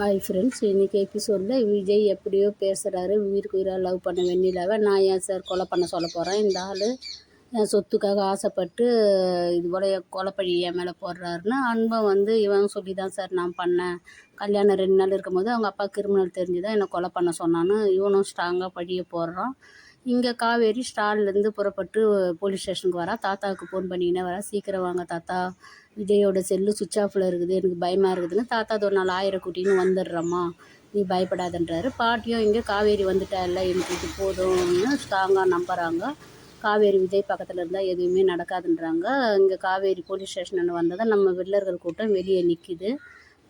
Hi friends இன்றைக்கி எபிசோடில் விஜய் எப்படியோ பேசுகிறாரு உயிருக்கு உயிராக லவ் பண்ண வெண்ணிலாவை. நான் ஏன் சார் கொலை பண்ண சொல்ல போகிறேன் இந்த ஆள் என் சொத்துக்காக ஆசைப்பட்டு இது போல் கொலைப்பழி என் மேலே போடுறாருன்னு அன்பை வந்து இவன் சொல்லி தான் சார் நான் பண்ணேன். கல்யாணம் ரெண்டு நாள் இருக்கும்போது அவங்க அப்பா கிரிமினல் தெரிஞ்சு தான் என்னை கொலை பண்ண சொன்னான்னு இவனும் ஸ்ட்ராங்காக பழிய போடுறான். இங்கே காவேரி ஸ்டால்லேருந்து புறப்பட்டு போலீஸ் ஸ்டேஷனுக்கு வரா. தாத்தாவுக்கு ஃபோன் பண்ணிக்கினே வரா. சீக்கிரம் வாங்க தாத்தா. விஜயோட செல்லு சுவிட்ச் ஆஃபில் இருக்குது. எனக்கு பயமாக இருக்குதுன்னு தாத்தா ஒரு நாள் ஆயிரம் கூட்டின்னு வந்துடுறம்மா. நீ பயப்படாதன்றாரு. பாட்டியும் இங்கே காவேரி வந்துட்டா இல்லை எனக்கு இது போதும்னு ஸ்ட்ராங்காக நம்புகிறாங்க காவேரி விஜய் பக்கத்தில் இருந்தால் எதுவுமே நடக்காதுன்றாங்க. இங்கே காவேரி போலீஸ் ஸ்டேஷன் வந்ததான் நம்ம வில்லர்கள் கூட்டம் வெளியே நிற்கிது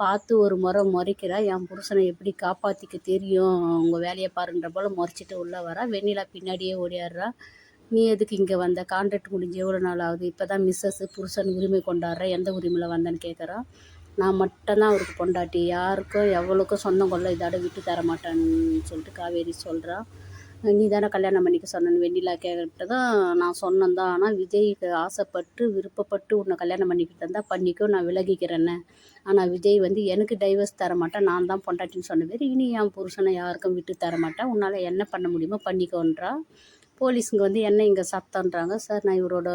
பார்த்து ஒரு முறை முறைக்கிறா என் புருஷனை எப்படி காப்பாற்றிக்க தெரியும்? உங்கள் வேலையை பாருன்ற போல் முறைச்சிட்டு உள்ளே வரா. வெண்ணிலா பின்னாடியே ஓடியாடுறா. நீ எதுக்கு இங்கே வந்த? கான்ட்ராக்ட் முடிஞ்சு எவ்வளோ நாள் ஆகுது? இப்போ தான் மிஸ்ஸஸ் புருஷன் உரிமை கொண்டாடுற. எந்த உரிமையில் வந்தேன்னு கேட்குறான் நான் மட்டும்தான் அவருக்கு பொண்டாட்டி. யாருக்கும் எவ்வளோக்கும் சொந்தம் கொள்ள இதோட விட்டு தர மாட்டேன்னு சொல்லிட்டு காவேரி சொல்கிறான் நீ தானே கல்யாணம் பண்ணிக்க சொன்னேன்னு வெண்ணிலா கேட்டதும் நான் சொன்னேன் தான் ஆனால் விஜய்க்கு ஆசைப்பட்டு விருப்பப்பட்டு உன்னை கல்யாணம் பண்ணிக்கிட்டு இருந்தால் பண்ணிக்கோ நான் விலகிக்கிறேன்னு. ஆனால் விஜய் வந்து எனக்கு டைவர்ஸ் தரமாட்டேன் நான் தான் பொண்டாட்டின்னு சொன்ன பேர் இனி என் புருஷனை யாருக்கும் விட்டு தரமாட்டேன் உன்னால் என்ன பண்ண முடியுமோ பண்ணிக்கோன்றா. போலீஸுங்க வந்து என்ன இங்கே சத்தன்றாங்க சார் நான் இவரோட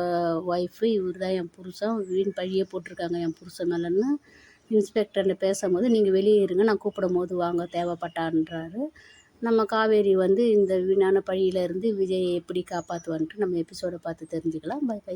ஒய்ஃபு இவர் தான் என் புருஷன். வீண் பழியே போட்டிருக்காங்க என் புருஷன் மேலன்னு இன்ஸ்பெக்டர்கிட்ட பேசும்போது நீங்கள் வெளியே இருங்க நான் கூப்பிடும் போது வாங்க தேவைப்பட்டான்றாரு. நம்ம காவேரி வந்து இந்த வீணான பழியிலேருந்து விஜயை எப்படி காப்பாற்றுவான்ட்டு நம்ம எபிசோடை பார்த்து தெரிஞ்சுக்கலாம். By by